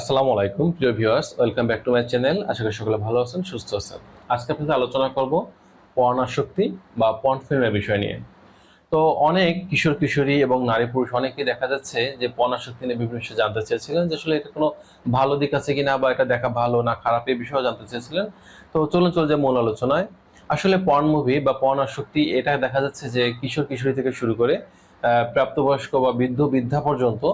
আসসালামু আলাইকুম, প্রিয় viewers welcome back to my channel আশা করি সকলে ভালো আছেন, সুস্থ আছেন। আজকে আপনাদের আলোচনা করব পর্ন আসক্তি বা পর্ন ফিল্মের বিষয় নিয়ে। তো অনেক কিশোর, কিশোরী এবং নারী পুরুষ অনেকেই দেখা যাচ্ছে যে পর্ন আসক্তি নিয়ে বিভিন্ন বিষয়ে জানতে চেয়েছিলেন যে আসলে এটা কোনো ভালো দিক আছে কিনা বা এটা দেখা ভালো না খারাপ এই বিষয়েও জানতে চেয়েছিলেন। তো চলুন চলে যে মূল আলোচনায়। আসলে পর্ন মুভি বা পর্ন আসক্তি এটা দেখা যাচ্ছে যে কিশোর, কিশোরী থেকে শুরু করে প্রাপ্তবয়স্ক বা বৃদ্ধ, বৃদ্ধা পর্যন্ত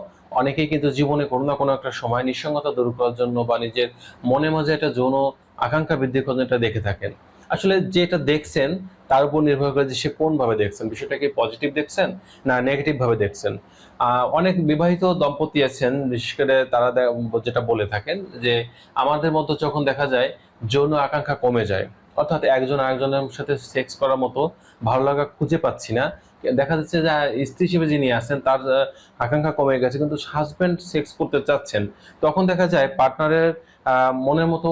অনেকেই কিন্তু জীবনে কোনো না কোনো একটা সময় নিঃসঙ্গতা দূর করার জন্য বা নিজের মনে মাঝে একটা যৌন আকাঙ্ক্ষা বৃদ্ধি করার জন্য এটা দেখে থাকেন। আসলে যেটা দেখছেন, তার উপর নির্ভর করে যে সে কোনভাবে দেখছেন। বিষয়টাকে পজিটিভ দেখছেন না নেগেটিভ ভাবে দেখছেন? অনেক বিবাহিত দম্পতি আছেন, বিশেষ করে তারা যেটা বলে থাকেন যে, আমাদের মতো যখন দেখা যায়, যৌন আকাঙ্ক্ষা কমে যায়। অর্থাৎ একজন আরেকজনের সাথে সেক্স করার মতো ভালো লাগা খুঁজে পাচ্ছি না। দেখা যাচ্ছে যে, স্ত্রী হিসেবে যিনি আছেন, তার আকাঙ্ক্ষা কমে গেছে, কিন্তু হাজব্যান্ড সেক্স করতে চাচ্ছেন। তখন দেখা যায় পার্টনারের মনের মতো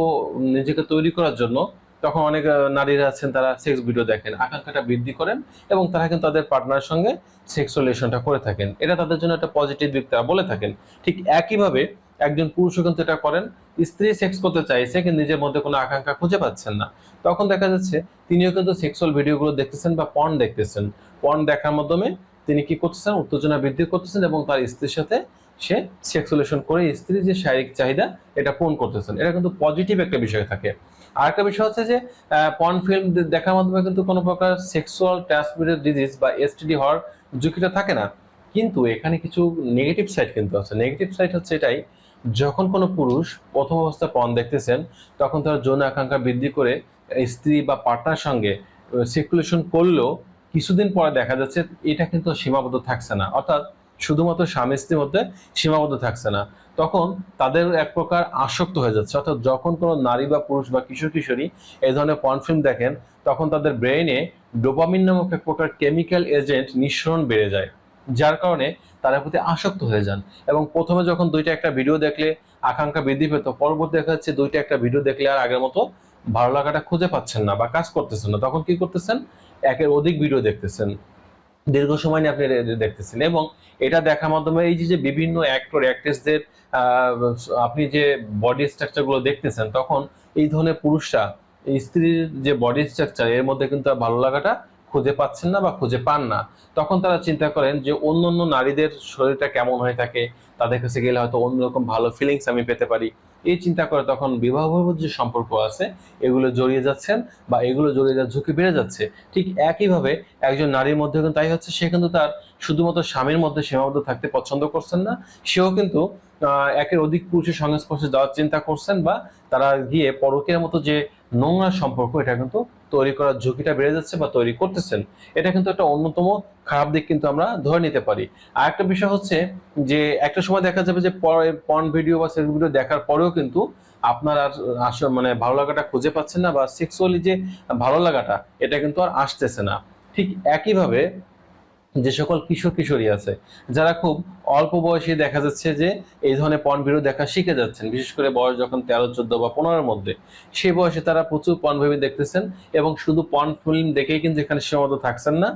নিজেকে তৈরি করার জন্য তখন অনেক নারীরা আছেন, তারা সেক্স ভিডিও দেখেন, আকাঙ্ক্ষাটা বৃদ্ধি করেন এবং তারা কিন্তু তাদের পার্টনারের সঙ্গে সেক্স রিলেশনটা করে থাকেন। এটা তাদের জন্য একটা পজিটিভ দিক তারা বলে থাকেন। ঠিক একইভাবে একজন পুরুষও কিন্তু এটা করেন, স্ত্রী সেক্স করতে চাইছে কিন্তু নিজের মধ্যে কোনো আকাঙ্ক্ষা খুঁজে পাচ্ছেন না। তখন দেখা যাচ্ছে তিনিও কিন্তু সেক্সুয়াল ভিডিওগুলো দেখতেছেন বা পর্ন দেখতেছেন। পর্ন দেখার মাধ্যমে তিনি কি করতেছেন? উত্তেজনা বৃদ্ধি করতেছেন এবং তার স্ত্রীর সাথে সে সেক্সুলেশন করে স্ত্রীর যে শারীরিক চাহিদা, এটা পূরণ করতেছেন। এটা কিন্তু পজিটিভ একটা বিষয় থাকে। আর একটা বিষয় হচ্ছে যে পর্ন ফিল্ম দেখার মাধ্যমে কিন্তু কোনো প্রকার সেক্সুয়াল ট্রান্সমিটেড ডিজিজ বা এসটিডি হওয়ার ঝুঁকিটা থাকে না। কিন্তু এখানে কিছু নেগেটিভ সাইড কিন্তু আছে। নেগেটিভ সাইড হচ্ছে এটাই যখন কোনো পুরুষ প্রথম অবস্থায় পর্ন দেখতেছেন, তখন তার যৌন আকাঙ্ক্ষা বৃদ্ধি করে স্ত্রী বা পার্টনার সঙ্গে সার্কুলেশন করলেও কিছুদিন পরে দেখা যাচ্ছে এটা কিন্তু সীমাবদ্ধ থাকছে না। অর্থাৎ শুধুমাত্র স্বামী স্ত্রীর মধ্যে সীমাবদ্ধ থাকছে না। তখন তাদের এক প্রকার আসক্ত হয়ে যাচ্ছে। অর্থাৎ যখন কোনো নারী বা পুরুষ বা কিশোর কিশোরী এই ধরনের পর্ন ফিল্ম দেখেন, তখন তাদের ব্রেইনে ডোপামিন নামক এক প্রকার কেমিক্যাল এজেন্ট নিঃসরণ বেড়ে যায়। যার কারণে তারা প্রতি আসক্ত হয়ে যান। এবং প্রথমে যখন দুইটা একটা ভিডিও দেখলে আকাঙ্ক্ষা বৃদ্ধি পেত, পরবর্তী দেখা যাচ্ছে দুইটা একটা ভিডিও দেখলে আর আগের মতো ভালো লাগাটা খুঁজে পাচ্ছেন না বা কাজ করতেছেন না। তখন কি করতেছেন? একের অধিক ভিডিও দেখতেছেন। দীর্ঘ সময় নিয়ে আপনি দেখতেছেন। এবং এটা দেখার মাধ্যমে এই যে বিভিন্ন অ্যাক্টর অ্যাক্ট্রেসদের আপনি যে বডি স্ট্রাকচারগুলো দেখতেছেন, তখন এই ধরনের পুরুষরা স্ত্রীর যে বডি স্ট্রাকচার এর মধ্যে কিন্তু ভালো লাগাটা খুঁজে পাচ্ছেন না বা খুঁজে পান না, তখন তারা চিন্তা করেন যে অন্য অন্য নারীদের শরীরটা কেমন হয়ে থাকে, তাদের কাছে গেলে হয়তো অন্যরকম ভালো ফিলিংস আমি পেতে পারি। এই চিন্তা করে তখন বিবাহ যে সম্পর্ক আছে, এগুলো জড়িয়ে যাচ্ছেন বা এগুলো জড়িয়ে যাওয়ার ঝুঁকি বেড়ে যাচ্ছে। ঠিক একইভাবে একজন নারীর মধ্যে কিন্তু তাই হচ্ছে, সে কিন্তু তার শুধুমাত্র স্বামীর মধ্যে সীমাবদ্ধ থাকতে পছন্দ করছেন না, সেও কিন্তু একের অধিক পুরুষের সংস্পর্শে যাওয়ার চিন্তা করছেন বা তারা গিয়ে পরকের মতো যে নোংরা সম্পর্ক, এটা কিন্তু তৈরি করার ঝুঁকিটা বেড়ে যাচ্ছে বা তৈরি করতেছেন। এটা কিন্তু একটা অন্যতম খারাপ দিক কিন্তু আমরা ধরে নিতে পারি। আর একটা বিষয় হচ্ছে যে, একটা সময় দেখা যাবে যে পর্ন ভিডিও বা সেক্স ভিডিও দেখার পরেও কিন্তু আপনার আর আসলে মানে ভালো লাগাটা খুঁজে পাচ্ছেন না বা সেক্সুয়ালি যে ভালো লাগাটা, এটা কিন্তু আর আসতেছে না। ঠিক একইভাবে যে সকল কিশোর কিশোরী আছে, যারা খুব অল্প বয়সে দেখা যাচ্ছে যে এই ধরনের পর্ন ভিডিও দেখা শিখে যাচ্ছেন, বিশেষ করে বয়স যখন তেরো, চোদ্দ বা পনেরোর মধ্যে সেই বয়সে তারা প্রচুর ভিডিও দেখতেছেন এবং শুধু পণ ফিল্ম দেখেই কিন্তু এখানে সীমাবদ্ধ থাকছেন না।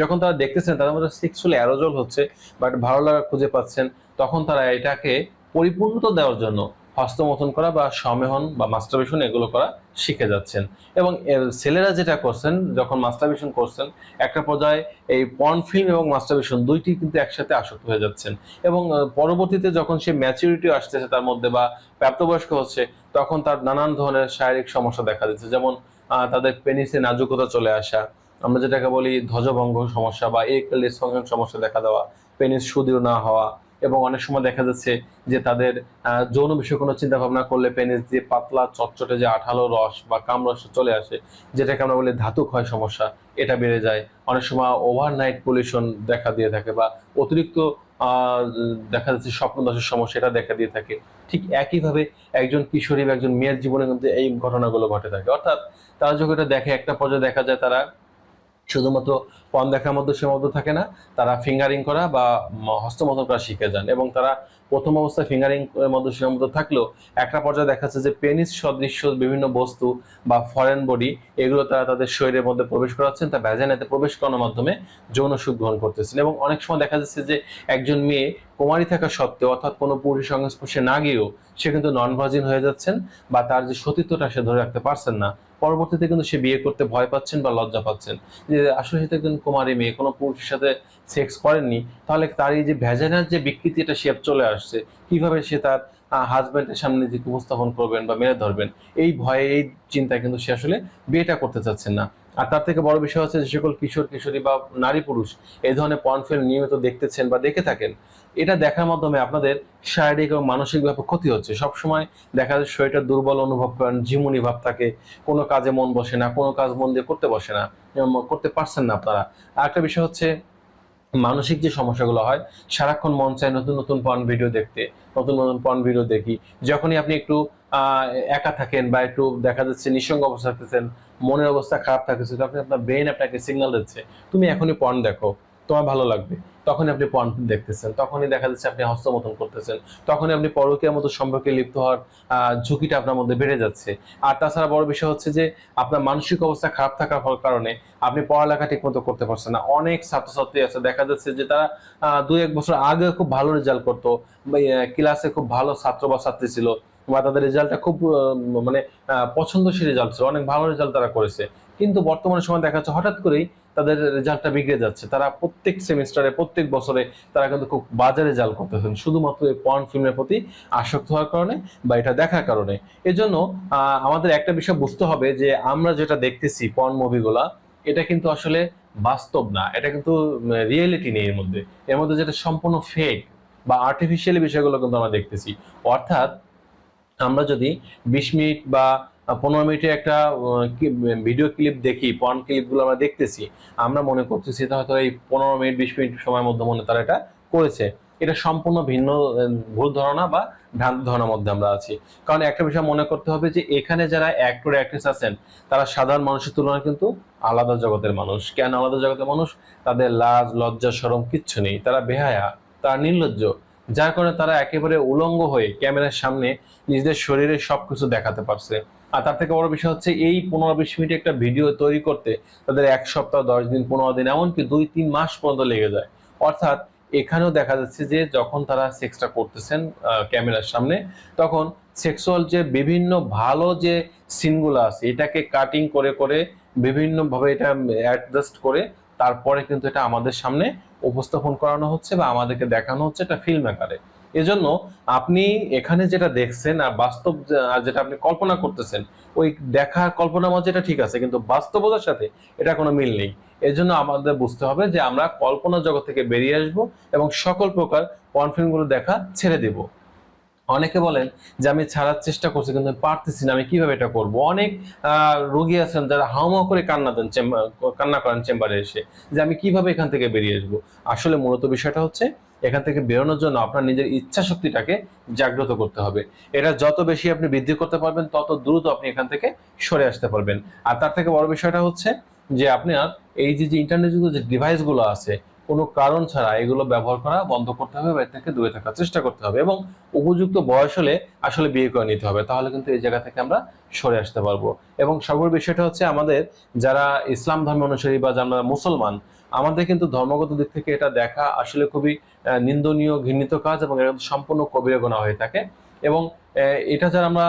যখন তারা দেখতেছেন তাদের মধ্যে সেক্সুয়াল অ্যারোজল হচ্ছে বাট ভালো লাগা খুঁজে পাচ্ছেন, তখন তারা এটাকে পরিপূর্ণতা দেওয়ার জন্য হস্তমথন করা বা সমেহন বা মাস্টারবেশন এগুলো করা শিখে যাচ্ছেন। এবং ছেলেরা যেটা করছেন, যখন মাস্টারবেশন করছেন, একটা পর্যায়ে এই পর্ন ফিল্ম এবং মাস্টারবেশন দুইটি কিন্তু একসাথে আসক্ত হয়ে যাচ্ছেন। এবং পরবর্তীতে যখন সে ম্যাচুরিটি আসতেছে তার মধ্যে বা প্রাপ্তবয়স্ক হচ্ছে, তখন তার নানান ধরনের শারীরিক সমস্যা দেখা দিচ্ছে। যেমন তাদের পেনিসে নাজুকতা চলে আসা, আমরা যেটাকে বলি ধ্বজভঙ্গ সমস্যা বা একল ডিসফাংশন সমস্যা দেখা দেওয়া পেনিস সুদৃঢ় না হওয়া এবং অনেক সময় দেখা যাচ্ছে যে তাদের যৌন বিষয়ে কোনো চিন্তা ভাবনা করলে পেনিস দিয়ে পাতলা চটচটে যে আঠালো রস বা কামরস চলে আসে, যেটাকে আমরা বলি ধাতু ক্ষয় সমস্যা, এটা বেড়ে যায়। অনেক সময় ওভারনাইট পলিউশন দেখা দিয়ে থাকে বা অতিরিক্ত দেখা যাচ্ছে স্বপ্ন দোষের সমস্যা, এটা দেখা দিয়ে থাকে। ঠিক একইভাবে একজন কিশোরী বা একজন মেয়ের জীবনে কিন্তু এই ঘটনাগুলো ঘটে থাকে। অর্থাৎ তারা যখন এটা দেখে, একটা পর্যায়ে দেখা যায় তারা শুধুমাত্র পণ দেখার মধ্যে সীমাবদ্ধ থাকে না, তারা ফিঙ্গারিং করা বা হস্তমোধন করা শিখে যান এবং তারা প্রথম অবস্থায় ফিঙ্গারিং এর মধ্যে সীমাবদ্ধ থাকলেও একটা পর্যায়ে দেখা যাচ্ছে যে পেনিস সদৃশ্য বিভিন্ন বস্তু বা ফরেন বডি এগুলো তারা তাদের শরীরের মধ্যে প্রবেশ করাচ্ছেন, তা ভ্যাজানাতে প্রবেশ করানোর মাধ্যমে যৌন সুখ গ্রহণ করতেছেন এবং অনেক সময় দেখা যাচ্ছে যে একজন মেয়ে কুমারী থাকা সত্ত্বেও অর্থাৎ কোনো পুরুষের সংস্পর্শে না গিয়েও সে কিন্তু নন ভার্জিন হয়ে যাচ্ছেন বা তার যে সতীত্বটা সে ধরে রাখতে পারছেন না পরবর্তীতে কিন্তু সে বিয়ে করতে ভয় পাচ্ছেন বা লজ্জা পাচ্ছেন। যে আসলে সে একজন কুমারী মেয়ে, কোনো পুরুষের সাথে সেক্স করেননি, তাহলে তার এই যে ভ্যাজানার যে বিকৃতি এটা শেপ চলে আসছে, কীভাবে সে তার হাজব্যান্ডের সামনে যে উপস্থাপন করবেন বা মেরে ধরবেন, এই ভয়ে, এই চিন্তা কিন্তু সে আসলে বিয়েটা করতে চাচ্ছেন না। আর তার থেকে বড় বিষয় হচ্ছে যে সকল কিশোর, কিশোরী বা নারী পুরুষ এই ধরনের পর্ন নিয়মিত দেখতেছেন বা দেখে থাকেন, এটা দেখার মাধ্যমে আপনাদের শারীরিক এবং মানসিকভাবে ক্ষতি হচ্ছে। সবসময় দেখা যায় শরীরটা দুর্বল অনুভব করেন, ঝিমুনি ভাব থাকে, কোনো কাজে মন বসে না, কোনো কাজ মন দিয়ে করতে বসে না করতে পারছেন না আপনারা। আর একটা বিষয় হচ্ছে মানসিক যে সমস্যাগুলো হয়, সারাক্ষণ মন চায় নতুন নতুন পর্ন ভিডিও দেখতে, নতুন নতুন পর্ন ভিডিও দেখি। যখনই আপনি একটু একা থাকেন বা একটু দেখা যাচ্ছে নিঃসঙ্গ অবস্থা থাকতেছেন, মনের অবস্থা খারাপ থাকতেছে তখন আপনার ব্রেন আপনাকে সিগন্যাল দিচ্ছে, তুমি এখনই পর্ন দেখো, তোমার ভালো লাগবে। তখনই আপনি পর্ন দেখতেছেন, তখনই দেখা যাচ্ছে আপনি হস্তমতন করতেছেন, তখনই আপনি পরকীয়ার মতো সম্পর্কে লিপ্ত হওয়ার ঝুঁকিটা আপনার মধ্যে বেড়ে যাচ্ছে। আর তাছাড়া বড় বিষয় হচ্ছে যে, আপনার মানসিক অবস্থা খারাপ থাকার ফল- কারণে আপনি পড়ালেখা ঠিক মতো করতে পারছেন না। অনেক ছাত্রছাত্রী আছে, দেখা যাচ্ছে যে তারা দুই এক বছর আগে খুব ভালো রেজাল্ট করতো ক্লাসে খুব ভালো ছাত্র বা ছাত্রী ছিল। বা তাদের রেজাল্টটা খুব মানে পছন্দসী রেজাল্ট ছিল। অনেক ভালো রেজাল্ট তারা করেছে। কিন্তু বর্তমানে সময় দেখা যাচ্ছে হঠাৎ করেই তাদের রেজাল্টটা বিগড়ে যাচ্ছে। তারা প্রত্যেক সেমিস্টারে, প্রত্যেক বছরে তারা কিন্তু খুব বাজে রেজাল্ট করতেছেন। শুধুমাত্র এই পর্ন ফিল্মের প্রতি আসক্ত হওয়ার কারণে বা এটা দেখার কারণে। এজন্য আমাদের একটা বিষয় বুঝতে হবে যে আমরা যেটা দেখতেছি পর্ন মুভিগুলা এটা কিন্তু আসলে বাস্তব না। এটা কিন্তু রিয়েলিটি নেই এর মধ্যে। এর মধ্যে যেটা সম্পূর্ণ ফেক বা আর্টিফিশিয়ালি বিষয়গুলো কিন্তু আমরা দেখতেছি। অর্থাৎ আমরা যদি বিশ মিনিট বা পনেরো মিনিটে একটা ভিডিও ক্লিপ দেখি পর্ন ক্লিপগুলো আমরা দেখতেছি, আমরা মনে করতেছি এটা হয়তো এই পনেরো মিনিট, বিশ মিনিট সময়ের মধ্যে মনে তারা এটা করেছে। এটা সম্পূর্ণ ভিন্ন ভুল ধারণা বা ভ্রান্ত ধারণার মধ্যে আমরা আছি। কারণ একটা বিষয় মনে করতে হবে যে এখানে যারা অ্যাক্টর অ্যাক্ট্রেস আছেন, তারা সাধারণ মানুষের তুলনায় কিন্তু আলাদা জগতের মানুষ। কেন আলাদা জগতের মানুষ? তাদের লাজ, লজ্জা সরম কিচ্ছু নেই। তারা বেহায়া, তারা নির্লজ্জ। যার কারণে তারা একেবারে উলঙ্গ হয়ে ক্যামেরার সামনে নিজেদের শরীরে সবকিছু দেখাতে পারছে। আর তার থেকে বড় বিষয় হচ্ছে, এই পনেরো বিশ মিনিট একটা ভিডিও তৈরি করতে তাদের এক সপ্তাহ, দশ দিন, পনেরো দিন, এমনকি দুই, তিন মাস পর্যন্ত লেগে যায়। অর্থাৎ এখানেও দেখা যাচ্ছে যে, যখন তারা সেক্সটা করতেছেন ক্যামেরার সামনে, তখন সেক্সুয়াল যে বিভিন্ন ভালো যে সিনগুলো আছে, এটাকে কাটিং করে করে, বিভিন্নভাবে এটা অ্যাডজাস্ট করে তারপরে কিন্তু এটা আমাদের সামনে উপস্থাপন করানো হচ্ছে বা আমাদেরকে দেখানো হচ্ছে এটা ফিল্ম আকারে। এজন্য আপনি এখানে যেটা দেখছেন আর বাস্তব আর যেটা আপনি কল্পনা করতেছেন, ওই দেখার কল্পনা মাঝে এটা ঠিক আছে, কিন্তু বাস্তবতার সাথে এটা কোনো মিল নেই। এজন্য আমাদের বুঝতে হবে যে আমরা কল্পনা জগৎ থেকে বেরিয়ে আসব এবং সকল প্রকার পর্ন ফিল্মগুলো দেখা ছেড়ে দেব। অনেকে বলেন যে আমি ছাড়ার চেষ্টা করছি, কিন্তু পারতেছি না, আমি কীভাবে এটা করব? অনেক রোগী আছেন যারা হাউমাউ করে কান্না দেন কান্না করেন চেম্বারে এসে, যে আমি কীভাবে এখান থেকে বেরিয়ে আসব? আসলে মূলত বিষয়টা হচ্ছে, এখান থেকে বেরোনোর জন্য আপনার নিজের ইচ্ছা শক্তিটাকে জাগ্রত করতে হবে। এটা যত বেশি আপনি বৃদ্ধি করতে পারবেন, তত দ্রুত আপনি এখান থেকে সরে আসতে পারবেন। আর তার থেকে বড় বিষয়টা হচ্ছে যে আপনার এই যে যে ইন্টারনেটযুক্ত যে ডিভাইসগুলো আছে কোনো কারণ ছাড়া এগুলো ব্যবহার করা বন্ধ করতে হবে বা এর থেকে দূরে থাকার চেষ্টা করতে হবে এবং উপযুক্ত বয়স হলে আসলে বিয়ে করে নিতে হবে, তাহলে কিন্তু এই জায়গা থেকে আমরা সরে আসতে পারব। এবং সর্বোর বিষয়টা হচ্ছে আমাদের যারা ইসলাম ধর্ম অনুসারী বা যারা মুসলমান, আমাদের কিন্তু ধর্মগত দিক থেকে এটা দেখা আসলে খুবই নিন্দনীয়, ঘৃণিত কাজ এবং এটা সম্পূর্ণ কবিরা গোনা হয়ে থাকে। এবং এটা যারা আমরা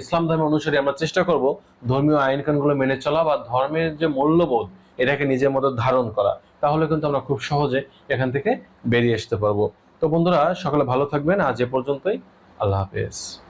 ইসলাম ধর্ম অনুসারী আমরা চেষ্টা করব ধর্মীয় আইন কানুনগুলো মেনে চলা বা ধর্মের যে মূল্যবোধ এটাকে নিজের মতো ধারণ করা, তাহলে কিন্তু আমরা খুব সহজে এখান থেকে বেরিয়ে আসতে পারব। তো বন্ধুরা, সকালে ভালো থাকবেন। আজ এ পর্যন্তই। আল্লাহ হাফেজ।